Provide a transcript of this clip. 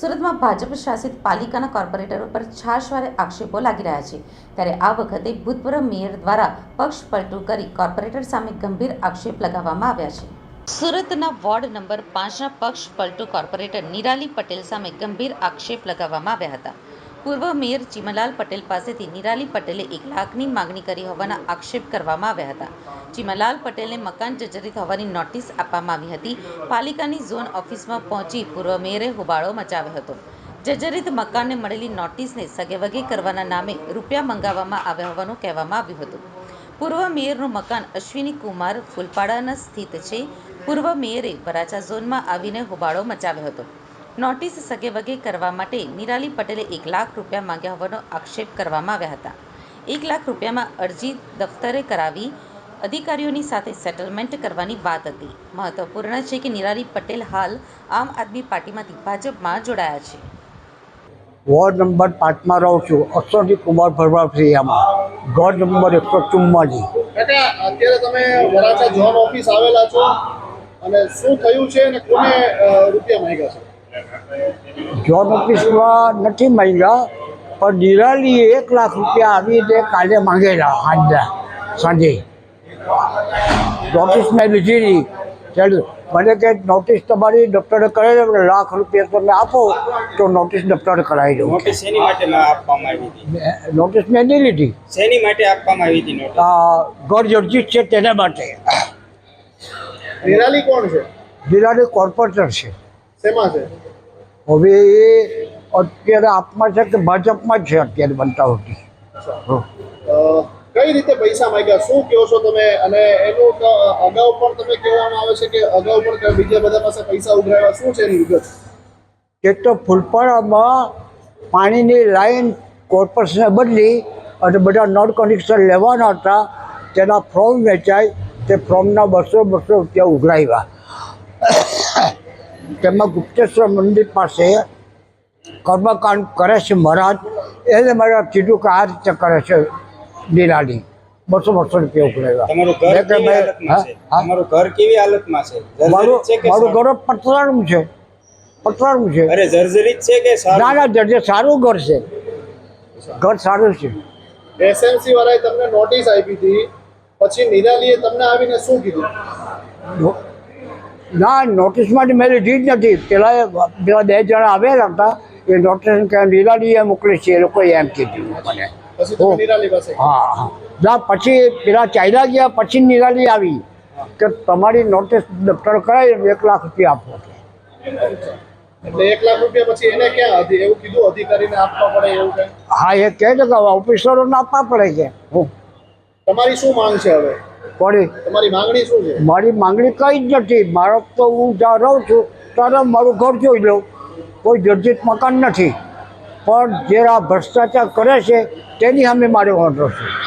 સુરતમાં ભાજપ શાસિત પાલિકાના કોર્પોરેટરો પર છાશવારે આક્ષેપો લાગી રહ્યા છે. ત્યારે આ વખતે ભૂતપૂર્વ મેયર દ્વારા પક્ષ પલટું કરી કોર્પોરેટર સામે ગંભીર આક્ષેપ લગાવવામાં આવ્યા છે. સુરતના વોર્ડ નંબર પાંચના પક્ષ પલટુ કોર્પોરેટર નિરાલી પટેલ સામે ગંભીર આક્ષેપ લગાવવામાં આવ્યા હતા. પૂર્વ મેયર ચીમલાલ પટેલ પાસેથી નિરાલી પટેલે એક લાખની માગણી કરી હોવાના આક્ષેપ કરવામાં આવ્યા હતા. ચીમલાલ પટેલને મકાન જર્જરિત હોવાની નોટિસ આપવામાં આવી હતી. પાલિકાની ઝોન ઓફિસમાં પહોંચી પૂર્વ મેયરે હોબાળો મચાવ્યો હતો. જર્જરિત મકાનને મળેલી નોટિસને સગેવગે કરવાના નામે રૂપિયા મંગાવવામાં આવ્યા હોવાનું કહેવામાં આવ્યું હતું. પૂર્વ મેયરનું મકાન અશ્વિની કુમાર ફૂલપાડાના સ્થિત છે. પૂર્વ મેયરે વરાછા ઝોનમાં આવીને હોબાળો મચાવ્યો હતો. નોટિસ સગેવગે કરવા માટે નિરાલી પટેલે એક લાખ રૂપિયા માંગ્યા હોવાનો આક્ષેપ કરવામાં આવ્યા હતા. એક લાખ રૂપિયામાં અરજી દફતરે કરાવી અધિકારીઓની સાથે સેટલમેન્ટ કરવાની વાત હતી. મહત્વપૂર્ણ છે કે નિરાલી પટેલ હાલ આમ આદમી પાર્ટીમાંથી ભાજપમાં જોડાયા છે. વોર્ડ નંબર પાંચમાં રહું છું. અક્ષરજી કુમાર ભરવાફરિયામાં ઘર નંબર એકસો ચુમ્માજી. અત્યારે તમે વરાછા ઝોન ઓફિસ આવેલા છો અને શું થયું છે અને કોને રૂપિયા માંગ્યા છે? જોન ઓફિસમાં નથી માંગ્યા પણ નિરાલીએ એક લાખ રૂપિયા આવીને કાલે માંગેલા સાંજના સાંજે. નોટિસ મેં લીધી નહીં. ત્યારે મને કે નોટિસ તમારી ડૉક્ટરે કરાવી દો લાખ રૂપિયા તમે આપો તો નોટિસ ડૉક્ટરે કરાવી દઉં. નોટિસ શેની માટે આપવામાં આવી હતી? નોટિસ મેં નહીં લીધી. શેની માટે આપવામાં આવી હતી ઘર જર્જિત છે તેના માટે. દિલાલી કોણ છે? દિલાલી કોર્પોરેટર છે. શેમાં છે? હવે એ અત્યારે આપમાં છે કે ભાજપમાં જ છે અત્યારે બનતા હોતી કઈ રીતે પૈસા માંગ્યા? શું કહો છો તમે? અને એનું અગાઉ પણ તમે કહેવામાં આવે છે કે અગાઉ પણ બીજા બધા પાસે પૈસા ઉઘરાવ્યા. શું છે એની વિગત? કે તો ફૂલપાડામાં પાણીની લાઈન કોર્પોરેશને બદલી અને બધા નળ કનેક્શન લેવાના હતા. તેના ફોર્મ વેચાય. તે ફોર્મના બસો બસો રૂપિયા ઉઘરાવ્યા. તેમાં ગુપ્તેશ્વર મંદિર પાસે કર્મકાંડ કરે છે મહારાજ. એને મારે કીધું કે આ રીતે કરે છે નિરાલી બસો બસો રૂપિયા તમારું ઘર કેવી હાલતમાં છે હા, હા. તમારું ઘર કેવી હાલતમાં છે? મારું? ઘર પતરાનું છે. પતરાનું છે. અરે જર્જરિત છે કે ના સારું? ના જર્જર સારું ઘર છે. ઘર સારું છે. એસએમસી વાળાએ તમને નોટિસ આપી હતી. પછી નિરાલીએ તમને આવીને શું કીધું? નો- નોટિસમાંથી મેં લીધી જ નથી. પેલા એ પેલા બે જણા આવેલા હતા એ નોટિસ નિરાલીએ મોકલી છે એ લોકોએ એમ કીધું મને. હા હા. ના પછી પેલા ચાઇના ગયા પછી નિરાલી આવી. કે તમારી નોટિસ દફતર કરાવી એક લાખ રૂપિયા આપો. એટલે એક લાખ રૂપિયા પછી એને ક્યાં એવું કીધું અધિકારીને આપવા પડે એવું હા એ કહે છે કે ઓફિસરોને આપવા પડે છે. તમારી શું માંગ છે હવે? પડી. તમારી માંગણી શું છે? મારી માંગણી કંઈ જ નથી. મારો તો હું જ્યાં રહું છું ત્યારે મારું ઘર જોઈ લઉં. કોઈ જર્જિત મકાન નથી. પણ જે આ ભ્રષ્ટાચાર કરે છે તેની સામે મારે વાંધો છે.